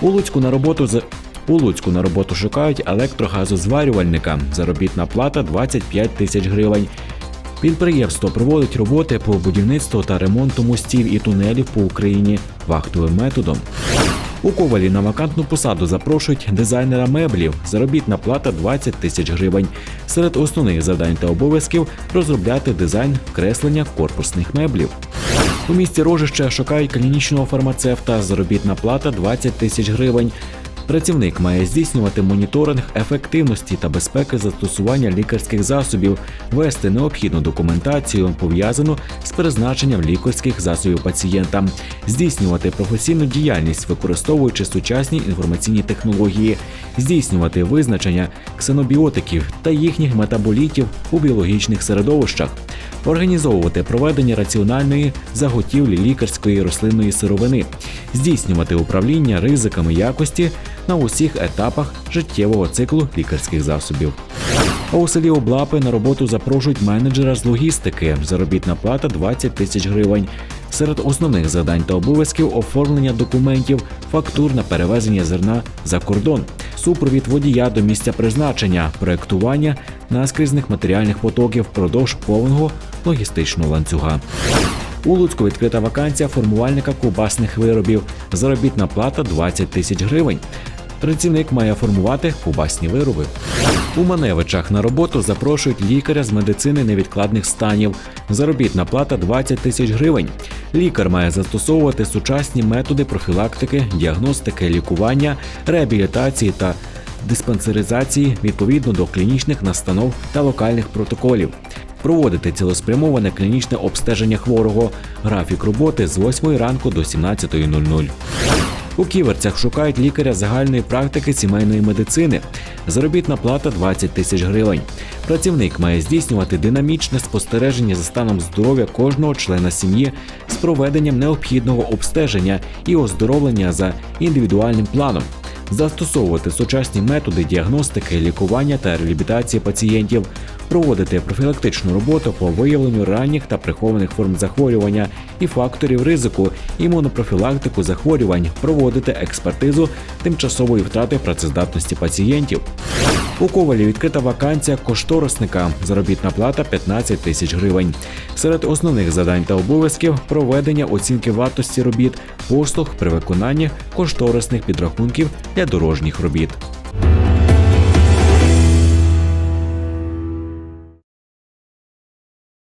У Луцьку на роботу з у Луцьку на роботу шукають електрогазозварювальника. Заробітна плата 25 тисяч гривень. Підприємство проводить роботи по будівництву та ремонту мостів і тунелів по Україні вахтовим методом. У Ковалі на вакантну посаду запрошують дизайнера меблів. Заробітна плата 20 тисяч гривень. Серед основних завдань та обов'язків розробляти дизайн креслення корпусних меблів. У місті Рожище шукають клінічного фармацевта. Заробітна плата 20 тисяч гривень. Працівник має здійснювати моніторинг ефективності та безпеки застосування лікарських засобів, вести необхідну документацію, пов'язану з призначенням лікарських засобів пацієнта, здійснювати професійну діяльність, використовуючи сучасні інформаційні технології, здійснювати визначення ксенобіотиків та їхніх метаболітів у біологічних середовищах, організовувати проведення раціональної заготівлі лікарської рослинної сировини, здійснювати управління ризиками якості на усіх етапах життєвого циклу лікарських засобів. А у селі Облапи на роботу запрошують менеджера з логістики. Заробітна плата 20 тисяч гривень. Серед основних завдань та обов'язків оформлення документів, фактур на перевезення зерна за кордон, супровід водія до місця призначення, проектування наскрізних матеріальних потоків впродовж повного логістичного ланцюга. У Луцьку відкрита вакансія формувальника ковбасних виробів. Заробітна плата 20 тисяч гривень. Працівник має формувати ковбасні вироби. У Маневичах на роботу запрошують лікаря з медицини невідкладних станів. Заробітна плата 20 тисяч гривень. Лікар має застосовувати сучасні методи профілактики, діагностики, лікування, реабілітації та диспансеризації відповідно до клінічних настанов та локальних протоколів. Проводити цілеспрямоване клінічне обстеження хворого. Графік роботи з 8 ранку до 17.00. У ківерцях шукають лікаря загальної практики сімейної медицини. Заробітна плата 20 тисяч гривень. Працівник має здійснювати динамічне спостереження за станом здоров'я кожного члена сім'ї з проведенням необхідного обстеження і оздоровлення за індивідуальним планом. Застосовувати сучасні методи діагностики, лікування та реабілітації пацієнтів, проводити профілактичну роботу по виявленню ранніх та прихованих форм захворювання і факторів ризику, імунопрофілактику захворювань, проводити експертизу тимчасової втрати працездатності пацієнтів. У Ковалі відкрита вакансія кошторисника. Заробітна плата 15 тисяч гривень. Серед основних завдань та обов'язків проведення оцінки вартості робіт, послуг при виконанні кошторисних підрахунків для дорожніх робіт.